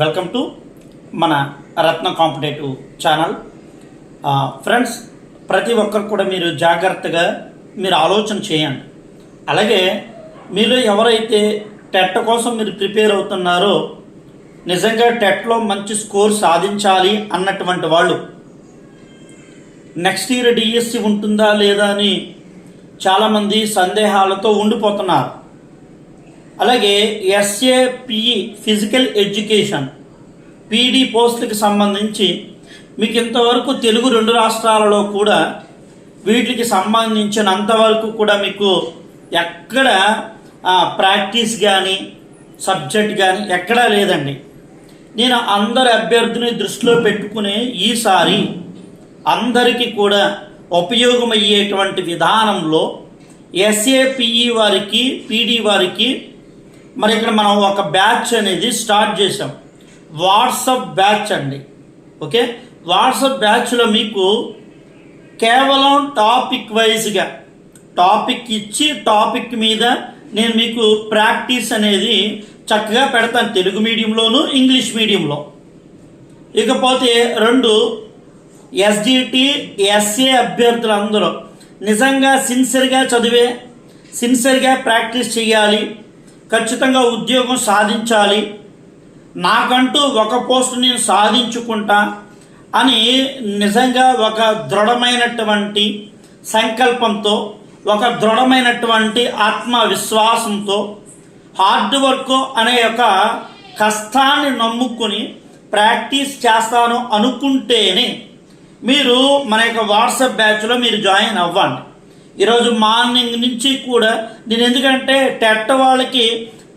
Welcome to మన రత్న competitive channel. Friends ప్రతి ఒక్కరు కూడా మీరు జాగ్రత్తగా మీరు ఆలోచన చేయండి. అలాగే మీరు ఎవరైతే టెట్ కోసం మీరు ప్రిపేర్ అవుతున్నారో నిజంగా టెట్లో మంచి స్కోర్ సాధించాలి అన్నటువంటి వాళ్ళు నెక్స్ట్ ఇయర్ డిఎస్సి ఉంటుందా లేదా అని చాలామంది సందేహాలతో ఉండిపోతున్నారు. అలాగే ఎస్ఏపిఈ ఫిజికల్ ఎడ్యుకేషన్ పీడీ పోస్టులకు సంబంధించి మీకు ఇంతవరకు తెలుగు రెండు రాష్ట్రాలలో కూడా వీటికి సంబంధించినంతవరకు కూడా మీకు ఎక్కడ ప్రాక్టీస్ కానీ సబ్జెక్ట్ కానీ ఎక్కడా లేదండి. నేను అందరి అభ్యర్థిని దృష్టిలో పెట్టుకునే ఈసారి అందరికీ కూడా ఉపయోగమయ్యేటువంటి విధానంలో ఎస్ఏపిఈ వారికి పీడీ వారికి మరి ఇక్కడ మనం ఒక బ్యాచ్ అనేది స్టార్ట్ చేసాం వాట్సప్ బ్యాచ్ అండి. ఓకే? వాట్సప్ బ్యాచ్లో మీకు కేవలం టాపిక్ వైజ్గా టాపిక్ ఇచ్చి టాపిక్ మీద నేను మీకు ప్రాక్టీస్ అనేది చక్కగా పెడతాను తెలుగు మీడియంలోను ఇంగ్లీష్ మీడియంలో. ఇకపోతే రెండు ఎస్జిటి ఎస్ఏ అభ్యర్థులందరూ నిజంగా సిన్సియర్గా చదివే సిన్సియర్గా ప్రాక్టీస్ చేయాలి. ఖచ్చితంగా ఉద్యోగం సాధించాలి. నాకంటూ ఒక పోస్ట్ నేను సాధించుకుంటా అని నిజంగా ఒక దృఢమైనటువంటి సంకల్పంతో ఒక దృఢమైనటువంటి ఆత్మవిశ్వాసంతో హార్డ్ వర్క్ అనే ఒక కష్టాన్ని నమ్ముకుని ప్రాక్టీస్ చేస్తాను అనుకుంటేనే మీరు మన యొక్క వాట్సాప్ బ్యాచ్లో మీరు జాయిన్ అవ్వండి. ఈరోజు మార్నింగ్ నుంచి కూడా నేను ఎందుకంటే టెట్ వాళ్ళకి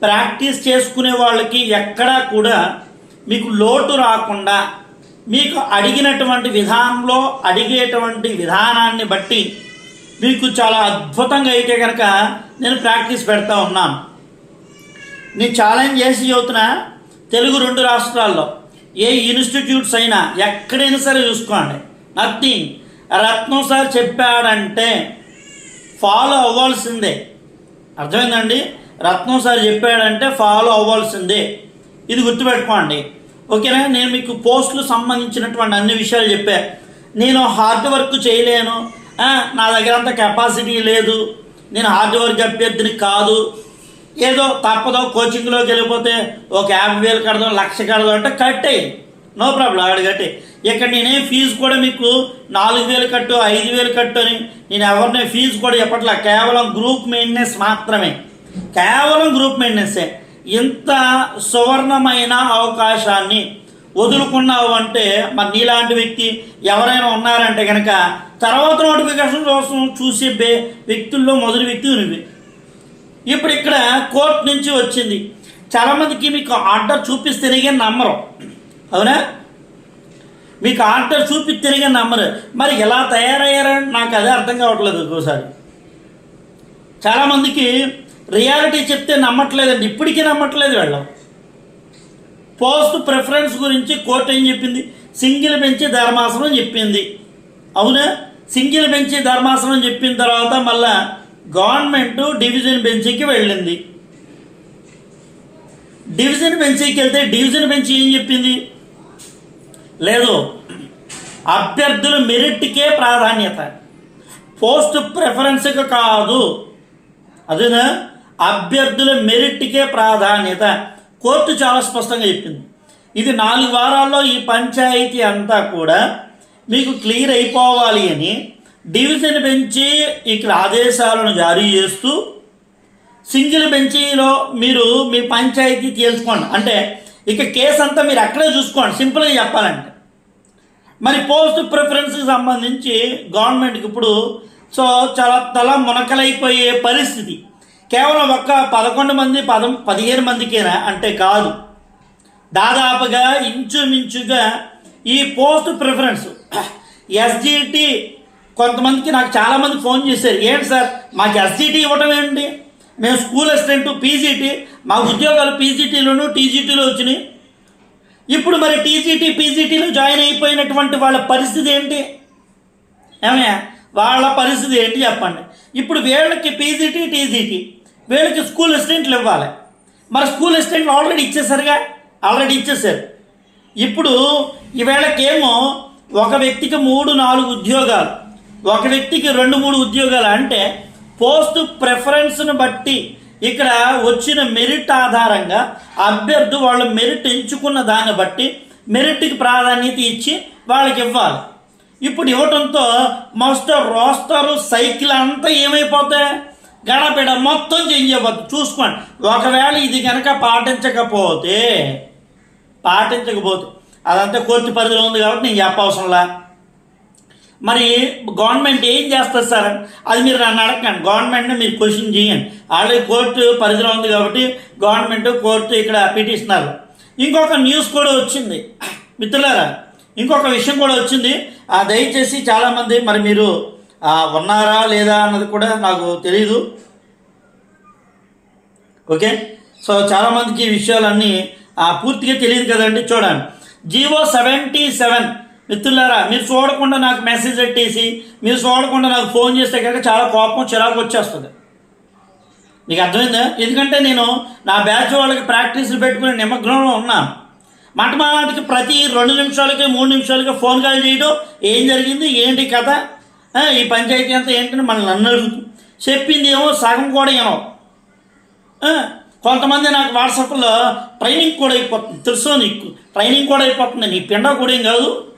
ప్రాక్టీస్ చేసుకునే వాళ్ళకి ఎక్కడా కూడా మీకు లోటు రాకుండా మీకు అడిగినటువంటి విధానంలో అడిగేటువంటి విధానాన్ని బట్టి మీకు చాలా అద్భుతంగా అయితే కనుక నేను ప్రాక్టీస్ పెడతా ఉన్నాను. నేను ఛాలెంజ్ చేసి చెబుతున్నా తెలుగు రెండు రాష్ట్రాల్లో ఏ ఇన్స్టిట్యూట్స్ అయినా ఎక్కడైనా సరే చూసుకోండి. నథింగ్ రత్నం సార్ చెప్పాడంటే ఫాలో అవ్వాల్సిందే. అర్థమైందండి? రత్నం సార్ చెప్పాడంటే ఫాలో అవ్వాల్సిందే. ఇది గుర్తుపెట్టుకోండి. ఓకేనా? నేను మీకు పోస్టులు సంబంధించినటువంటి అన్ని విషయాలు చెప్పా. నేను హార్డ్ వర్క్ చేయలేను. నా దగ్గర అంత కెపాసిటీ లేదు. నేను హార్డ్ వర్క్ అభ్యర్థిని కాదు. ఏదో తప్పదో కోచింగ్లోకి వెళ్ళిపోతే ఒక యాభై వేలు కడదాం లక్ష కడదాం అంటే కట్టేయి నో ప్రాబ్లం అక్కడ ఇక్కడ నేనేం ఫీజు కూడా మీకు నాలుగు వేలు కట్టు ఐదు వేలు కట్టు అని నేను ఎవరిని ఫీజు కూడా చెప్పట్లా. కేవలం గ్రూప్ మెయింటెనెన్స్ మాత్రమే. కేవలం గ్రూప్ మెయింటెనెన్సే. ఇంత సువర్ణమైన అవకాశాన్ని వదులుకున్నావు అంటే మరి నీలాంటి వ్యక్తి ఎవరైనా ఉన్నారంటే కనుక తర్వాత నోటిఫికేషన్ కోసం చూసే వ్యక్తుల్లో మొదటి వ్యక్తి నువ్వే. ఇప్పుడు ఇక్కడ కోర్టు నుంచి వచ్చింది. చాలామందికి మీకు ఆర్డర్ చూపిస్తేనే నమ్మరు. అవునా? మీకు ఆర్డర్ చూపిస్తేనే కానీ నమ్మరు. మరి ఎలా తయారయ్యారని నాకు అదే అర్థం కావట్లేదు ఒక్కోసారి. చాలామందికి రియాలిటీ చెప్తే నమ్మట్లేదండి. ఇప్పటికీ నమ్మట్లేదు వెళ్ళం పోస్ట్ ప్రిఫరెన్స్ గురించి కోర్టు ఏం చెప్పింది? సింగిల్ బెంచ్ ధర్మాసనం చెప్పింది. అవునా? సింగిల్ బెంచ్ ధర్మాసనం చెప్పిన తర్వాత మళ్ళా గవర్నమెంట్ డివిజన్ బెంచ్కి వెళ్ళింది. డివిజన్ బెంచ్కి వెళ్తే డివిజన్ బెంచ్ ఏం చెప్పింది? లేదు. అభ్యర్థుల మెరిట్కే ప్రాధాన్యత. పోస్ట్ ప్రిఫరెన్స్కి కాదు. అదేనా? అభ్యర్థుల మెరిట్కే ప్రాధాన్యత. కోర్టు చాలా స్పష్టంగా చెప్పింది. ఇది నాలుగు వారాల్లో ఈ పంచాయతీ అంతా కూడా మీకు క్లియర్ అయిపోవాలి అని డివిజన్ బెంచి ఇక్కడ ఆదేశాలను జారీ చేస్తూ సింగిల్ బెంచీలో మీరు మీ పంచాయతీ తేల్చుకోండి. అంటే ఇక కేసు అంతా మీరు అక్కడే చూసుకోండి. సింపుల్గా చెప్పాలంటే. మరి పోస్ట్ ప్రిఫరెన్స్కి సంబంధించి గవర్నమెంట్కి ఇప్పుడు సో చాలా తల మునకలైపోయే పరిస్థితి. కేవలం ఒక్క పదకొండు మంది పదం పదిహేను మందికేనా? అంటే కాదు. దాదాపుగా ఇంచుమించుగా ఈ పోస్ట్ ప్రిఫరెన్స్ ఎస్జిటి కొంతమందికి నాకు చాలామంది ఫోన్ చేశారు. ఏంటి సార్ మాకు ఎస్జిటి ఇవ్వటం ఏంటి? మేము స్కూల్ అసిస్టెంట్ పీజీటీ మా ఉద్యోగాలు పీజీటీలోను టీజీటీలో వచ్చినాయి. ఇప్పుడు మరి టీజీటీ పీజీటీలో జాయిన్ అయిపోయినటువంటి వాళ్ళ పరిస్థితి ఏంటి? ఏమయ్యా? వాళ్ళ పరిస్థితి ఏంటి చెప్పండి. ఇప్పుడు వీళ్ళకి పీజీటీ టీజీటీ వీళ్ళకి స్కూల్ అసిస్టెంట్లు ఇవ్వాలి. మరి స్కూల్ అసిస్టెంట్లు ఆల్రెడీ ఇచ్చేసరిగా? ఆల్రెడీ ఇచ్చేసారు. ఇప్పుడు ఈవేళకేమో ఒక వ్యక్తికి మూడు నాలుగు ఉద్యోగాలు ఒక వ్యక్తికి రెండు మూడు ఉద్యోగాలు అంటే పోస్ట్ ప్రిఫరెన్స్ను బట్టి ఇక్కడ వచ్చిన మెరిట్ ఆధారంగా అభ్యర్థి వాళ్ళ మెరిట్ ఎంచుకున్న దాన్ని బట్టి మెరిట్కి ప్రాధాన్యత ఇచ్చి వాళ్ళకి ఇవ్వాలి. ఇప్పుడు ఇవ్వటంతో మాస్టర్ రోస్తారు సైకిల్ అంతా ఏమైపోతాయి? గడబిడ మొత్తం చేంజ్ అవ్వద్దు చూసుకోండి. ఒకవేళ ఇది కనుక పాటించకపోతే పాటించకపోతే అదంతా కోర్టు పరిధిలో ఉంది కాబట్టి నేను చెప్పవసరంలా. మరి గవర్నమెంట్ ఏం చేస్తుంది సార్? అది మీరు నన్ను అడగండి గవర్నమెంట్ని మీరు క్వశ్చన్ చేయండి. ఆల్రెడీ కోర్టు పరిధిలో ఉంది కాబట్టి గవర్నమెంట్ కోర్టు ఇక్కడ పిటిషనర్. ఇంకొక న్యూస్ కూడా వచ్చింది. మిత్రులారా ఇంకొక విషయం కూడా వచ్చింది. ఆ దయచేసి చాలామంది మరి మీరు ఉన్నారా లేదా అన్నది కూడా నాకు తెలియదు ఓకే? సో చాలామందికి ఈ విషయాలన్నీ పూర్తిగా తెలియదు కదండి. చూడండి. జీవో సెవెంటీ సెవెన్ మిత్రులారా మీరు చూడకుండా నాకు మెసేజ్ పెట్టేసి మీరు చూడకుండా నాకు ఫోన్ చేస్తే కనుక చాలా కోపం చిరాకు వచ్చేస్తుంది. నీకు అర్థమైందా? ఎందుకంటే నేను నా బ్యాచ్ వాళ్ళకి ప్రాక్టీస్లు పెట్టుకుని నిమగ్నంలో ఉన్నాను మటమానాటికి ప్రతి రెండు నిమిషాలకి మూడు నిమిషాలకి ఫోన్ కాల్ చేయడం ఏం జరిగింది ఏంటి కథ? ఈ పంచాయతీ అంతా ఏంటని మళ్ళీ నన్ను అడుగుతూ. చెప్పింది ఏమో సగం కూడా ఏమో. కొంతమంది నాకు వాట్సాప్లో ట్రైనింగ్ కూడా అయిపోతుంది. తెలుసో నీకు? ట్రైనింగ్ కూడా అయిపోతుంది. నీ పిండ కూడా ఏం కాదు.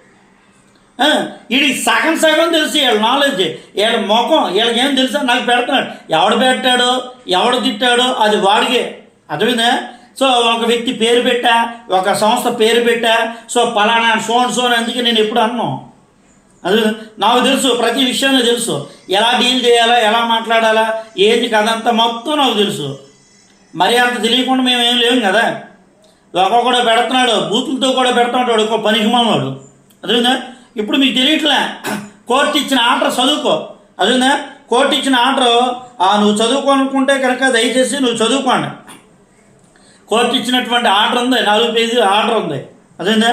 ఆ, వీడికి సగం సగం తెలుసు వీళ్ళ నాలెడ్జ్ వీళ్ళ ముఖం వీళ్ళకేం తెలుసా నాకు పెడుతున్నాడు. ఎవడు పెట్టాడో ఎవడు తిట్టాడో అది వాడికే. అర్థమైందా? సో ఒక వ్యక్తి పేరు పెట్టా ఒక సంస్థ పేరు పెట్టా సో పలానా సోన్ సోన్ అందుకే నేను ఎప్పుడు అన్నాను అది నాకు తెలుసు ప్రతి విషయాన్ని తెలుసు. ఎలా డీల్ చేయాలా ఎలా మాట్లాడాలా ఏది కదంతా మొత్తం నాకు తెలుసు. మరి అంత తెలియకుండా మేము ఏం లేము కదా. ఒక్కొక్కడు పెడుతున్నాడు బూతులతో కూడా పెడుతున్నాడు ఒక పనికిమాలవాడు అదే ఇప్పుడు మీకు తెలియట్లే. కోర్టు ఇచ్చిన ఆర్డర్ చదువుకో. అదేనా కోర్టు ఇచ్చిన ఆర్డర్ నువ్వు చదువుకోనుకుంటే కనుక దయచేసి నువ్వు చదువుకోండి. కోర్టు ఇచ్చినటువంటి ఆర్డర్ ఉంది నాలుగు పేజీల ఆర్డర్ ఉంది. అదేనా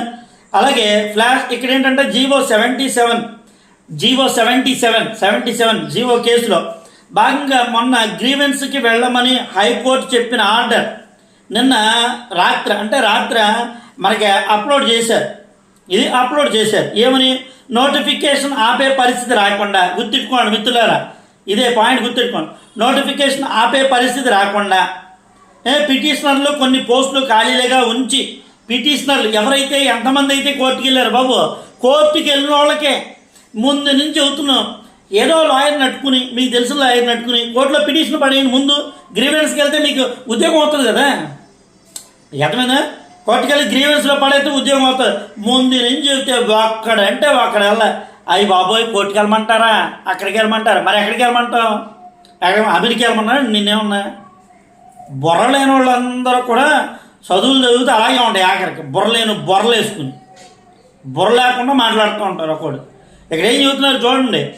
అలాగే ఫ్లాష్ ఇక్కడ ఏంటంటే GO seventy seven. GO seventy seven seventy seven GO కేసులో. భాగంగా మొన్న గ్రీవెన్స్కి వెళ్ళమని హైకోర్టు చెప్పిన ఆర్డర్ నిన్న రాత్రి అంటే రాత్రి మనకి అప్లోడ్ చేశారు. ఇది అప్లోడ్ చేశారు. ఏమని? నోటిఫికేషన్ ఆపే పరిస్థితి రాకుండా గుర్తుపెట్టుకోండి మిత్రులారా. ఇదే పాయింట్ గుర్తుపెట్టుకోండి నోటిఫికేషన్ ఆపే పరిస్థితి రాకుండా ఏ పిటిషనర్లు కొన్ని పోస్టులు ఖాళీలుగా ఉంచి పిటిషనర్లు ఎవరైతే ఎంతమంది అయితే కోర్టుకి వెళ్ళారు బాబు కోర్టుకి వెళ్ళిన వాళ్ళకే ముందు నుంచి చెబుతున్నాం ఏదో లాయర్ నట్టుకుని మీకు తెలిసిన లాయర్ నట్టుకుని కోర్టులో పిటిషన్ పడేయండి ముందు గ్రీవెన్స్కి వెళ్తే మీకు ఉద్యోగం అవుతుంది కదా. అర్థమైందా? కోర్టుకెళ్ళి గ్రీవెన్స్లో పడైతే ఉద్యోగం అవుతుంది. ముందు నుంచి చెబితే ఒక్కడంటే ఒక్కడ వెళ్ళ అయ్యి బాబోయ్ కోర్టుకి వెళ్ళమంటారా అక్కడికి వెళ్ళమంటారా మరి ఎక్కడికి వెళ్ళమంటాం ఎక్కడ అమెరికా వెళ్ళమన్నా నిన్నేమన్నా? బుర్ర లేని వాళ్ళందరూ కూడా చదువులు చదివితే అలాగే ఉంటాయి ఆఖరికి. బుర్ర లేని బుర్రలు వేసుకుని. బుర్ర లేకుండా మాట్లాడుతూ ఉంటారు ఒకడు ఇక్కడ ఏం చెబుతున్నారు చూడండి.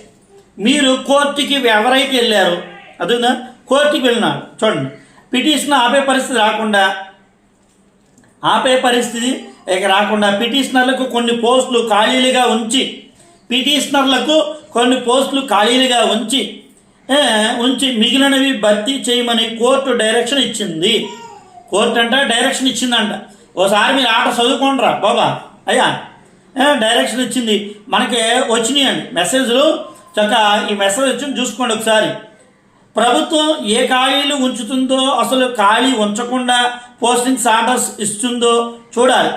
మీరు కోర్టుకి ఎవరైతే వెళ్ళారో అదేనా? కోర్టుకి వెళ్ళినారు. చూడండి. పిటిషన్ ఆపే పరిస్థితి రాకుండా ఆపే పరిస్థితి ఇక రాకుండా పిటిషనర్లకు కొన్ని పోస్టులు ఖాళీలుగా ఉంచి పిటిషనర్లకు కొన్ని పోస్టులు ఖాళీలుగా ఉంచి ఉంచి మిగిలినవి భర్తీ చేయమని కోర్టు డైరెక్షన్ ఇచ్చింది. కోర్టు అంటే డైరెక్షన్ ఇచ్చిందంట. ఓసారి మీరు ఆట చదువుకోండిరా బాబా. అయ్యా డైరెక్షన్ ఇచ్చింది. మనకి వచ్చినాయండి మెసేజ్లు. చక్క ఈ మెసేజ్ వచ్చింది చూసుకోండి ఒకసారి. ప్రభుత్వం ఏ ఖాళీలు ఉంచుతుందో అసలు ఖాళీ ఉంచకుండా పోస్టింగ్స్ ఆర్డర్స్ ఇస్తుందో చూడాలి.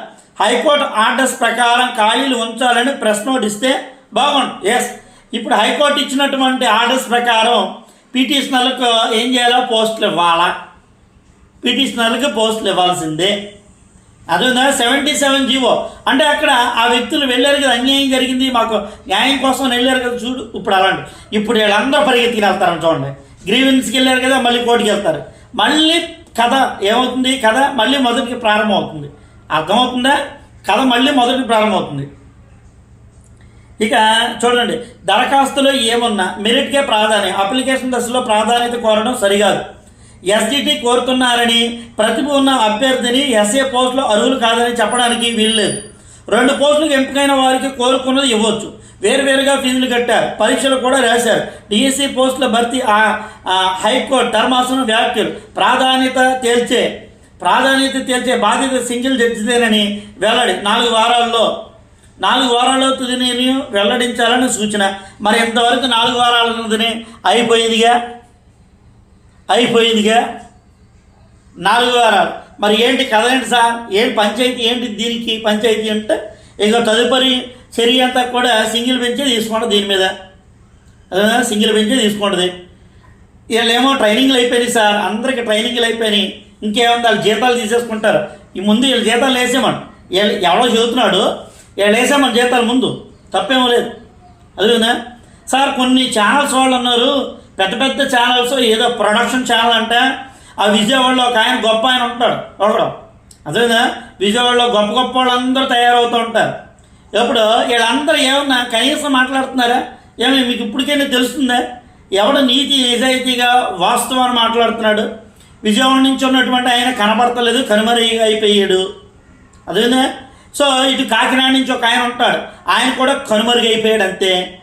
హైకోర్టు ఆర్డర్స్ ప్రకారం ఖాళీలు ఉంచాలని ప్రెస్ నోట్ ఇస్తే బాగుండు. ఎస్ ఇప్పుడు హైకోర్టు ఇచ్చినటువంటి ఆర్డర్స్ ప్రకారం పిటిషనర్లకు ఏం చేయాలో పోస్టులు ఇవ్వాలా? పిటిషనర్లకు పోస్టులు ఇవ్వాల్సిందే. అదేవిధంగా సెవెంటీ సెవెన్ జీవో. అంటే అక్కడ ఆ వ్యక్తులు వెళ్ళారు కదా అన్యాయం జరిగింది మాకు న్యాయం కోసం వెళ్ళారు కదా చూడు. ఇప్పుడు అలాంటి ఇప్పుడు వీళ్ళందరూ పరిగెత్తికి వెళ్తారని చూడండి. గ్రీవెన్స్కి వెళ్ళారు కదా మళ్ళీ కోర్టుకి వెళ్తారు మళ్ళీ కథ ఏమవుతుంది? కథ మళ్ళీ మొదటికి ప్రారంభం అవుతుంది అర్థమవుతుందా? కథ మళ్ళీ మొదటికి ప్రారంభం అవుతుంది ఇక చూడండి దరఖాస్తులో ఏమున్నా మెరిట్కే ప్రాధాన్యం అప్లికేషన్ దశలో ప్రాధాన్యత కోరడం సరికాదు ఎస్డిటి కోరుతున్నారని ప్రతిభ ఉన్న అభ్యర్థిని ఎస్ఏ పోస్టులో అర్హులు కాదని చెప్పడానికి వీల్లేదు. రెండు పోస్టులకు ఎంపికైన వారికి కోరుకున్నది ఇవ్వచ్చు. వేరువేరుగా ఫీజులు కట్టారు. పరీక్షలు కూడా రాశారు. డిఎస్సి పోస్టుల భర్తీ ఆ- హైకోర్టు ధర్మాసనం వ్యాఖ్యలు. ప్రాధాన్యత తేల్చే ప్రాధాన్యత తేల్చే బాధ్యత సింగిల్ జడ్జిదేనని వెల్లడి నాలుగు వారాల్లో నాలుగు వారాల్లో తుది నిర్ణయం వెల్లడించాలని సూచన. మరి ఇంతవరకు నాలుగు వారాల తుదిని అయిపోయిందిగా? అయిపోయిందిగా? నాలుగు వారాలు. మరి ఏంటి కథ ఏంటి సార్? ఏంటి పంచాయతీ? ఏంటి దీనికి పంచాయతీ అంటే? ఇక తదుపరి చర్య అంతా కూడా సింగిల్ బెంచే తీసుకోండి దీని మీద. సింగిల్ బెంచే తీసుకోండి వీళ్ళేమో ట్రైనింగ్లు అయిపోయినాయి సార్. అందరికి ట్రైనింగ్లు అయిపోయినాయి. ఇంకేముంది? వాళ్ళు జీతాలు తీసేసుకుంటారు. ఈ ముందు వీళ్ళు జీతాలు వేసేమని వీళ్ళు ఎవడో చదువుతున్నాడు వీళ్ళు వేసామని జీతాలు ముందు. తప్పేమో లేదు. అదేనా సార్ కొన్ని ఛానల్స్ వాళ్ళు ఉన్నారు పెద్ద పెద్ద ఛానల్స్ ఏదో ప్రొడక్షన్ ఛానల్ అంటే. ఆ విజయవాడలో ఒక ఆయన గొప్ప ఆయన ఉంటాడు ఒకడు అదేనా విజయవాడలో గొప్ప గొప్ప వాళ్ళందరూ తయారవుతూ ఉంటారు. ఇప్పుడు వీళ్ళందరూ ఏమన్నా కనీసం మాట్లాడుతున్నారా? ఏమైనా మీకు ఇప్పటికైనా తెలుస్తుందా? ఎవడు నీతి నిజాయితీగా వాస్తవాన్ని మాట్లాడుతున్నాడు? విజయవాడ నుంచి ఉన్నటువంటి ఆయన కనబడతలేదు కనుమరి అయిపోయాడు అదేనా సో ఇటు కాకినాడ నుంచి ఒక ఆయన ఉంటాడు. ఆయన కూడా కనుమరుగు అయిపోయాడు అంతే.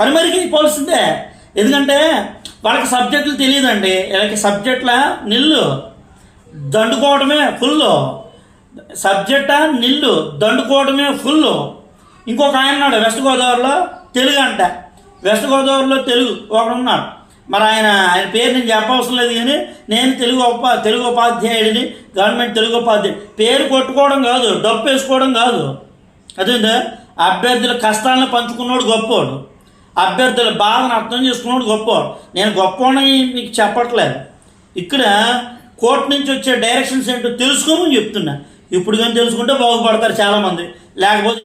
కనుమరుగు అయిపోవాల్సిందే ఎందుకంటే వాళ్ళకి సబ్జెక్టులు తెలియదండి. వీళ్ళకి సబ్జెక్టుల నిల్లు. దండుకోవడమే ఫుల్ సబ్జెక్టా నిల్లు. దండుకోవడమే ఫుల్ ఇంకొక ఆయన ఉన్నాడు వెస్ట్ గోదావరిలో తెలుగు అంట. వెస్ట్ గోదావరిలో తెలుగు ఒకడు ఉన్నాడు మరి ఆయన ఆయన పేరు నేను చెప్పవసరం లేదు కానీ నేను తెలుగు ఉపా తెలుగు ఉపాధ్యాయుడిని గవర్నమెంట్ తెలుగు ఉపాధ్యాయుడు. పేరు కొట్టుకోవడం కాదు డప్పు వేసుకోవడం కాదు. అదేంటే అభ్యర్థుల కష్టాలను పంచుకున్నోడు గొప్పోడు. అభ్యర్థుల బాధను అర్థం చేసుకున్నోడు గొప్పవాడు నేను గొప్పవాడని మీకు చెప్పట్లేదు. ఇక్కడ కోర్టు నుంచి వచ్చే డైరెక్షన్స్ ఏంటో తెలుసుకోమని చెప్తున్నా. ఇప్పుడు కానీ తెలుసుకుంటే బాగుపడతారు చాలామంది. లేకపోతే